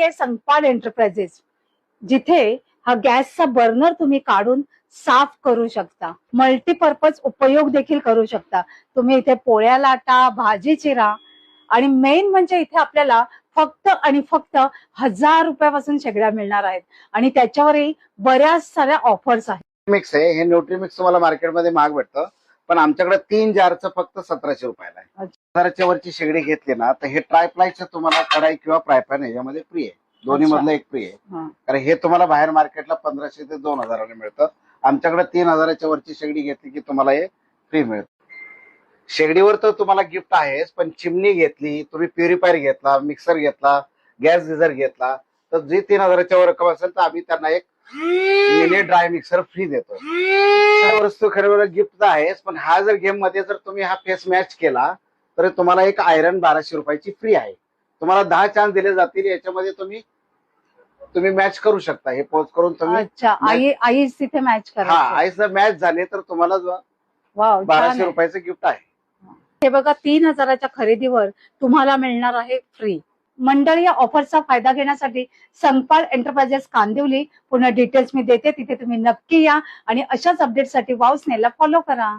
आहे एंटरप्राइजेस जिथे हा गॅसचा बर्नर तुम्ही काढून साफ करू शकता. मल्टीपर्पज उपयोग देखील करू शकता. तुम्ही इथे पोळ्या लाटा भाजी चिरा. आणि मेन म्हणजे इथे आपल्याला फक्त आणि फक्त हजार रुपयापासून शेगड्या मिळणार आहेत. आणि त्याच्यावरही बऱ्याच साऱ्या ऑफर्स आहेत. मिक्स आहे. हे न्यूट्रीमिक्स तुम्हाला मार्केटमध्ये महाग भेटतं. पण आमच्याकडे तीन जारचं फक्त सतराशे रुपयाला आहे. हजाराच्या वरची शेगडी घेतली ना तर हे ट्रायप्लायचं तुम्हाला कढाई किंवा फ्रायपॅन याच्यामध्ये फ्री आहे दोन्ही. मधलं एक फ्री आहे. कारण हे तुम्हाला बाहेर मार्केटला पंधराशे ते दोन हजाराला मिळतं आमच्याकडे तीन हजाराच्या वरची शेगडी घेतली की तुम्हाला हे फ्री मिळतं शेगडीवर तर तुम्हाला गिफ्ट आहेच पण चिमणी घेतली तुम्ही प्युरिफायर घेतला मिक्सर घेतला गॅस गिझर घेतला तर जी तीन हजाराच्या वर रक्कम असेल तर आम्ही त्यांना एक मिनी ड्राय मिक्सर फ्री देतो वस्तू खरं गिफ्ट आहेच पण हा जर गेममध्ये जर तुम्ही हा फेस मॅच केला तर तुम्हाला एक आयरन बाराशे रुपयाची फ्री आहे. तुम्हाला दहा चान्स दिले जातील याच्यामध्ये तुम्ही तुम्ही मॅच करू शकता. हे पोच करून तुम्ही अच्छा आई आई तिथे मॅच हा करा आईच जर मॅच झाले तर तुम्हाला बाराशे रुपयाचं गिफ्ट आहे. हे बघा तीन हजाराच्या खरेदीवर तुम्हाला मिळणार आहे फ्री मंडळी या ऑफरचा फायदा घेण्यासाठी संपाळ एंटरप्राइजेस कांदिवली. पूर्ण डिटेल्स मी देते. तिथे तुम्ही नक्की या आणि अशाच अपडेटसाठी वावसनेला फॉलो करा.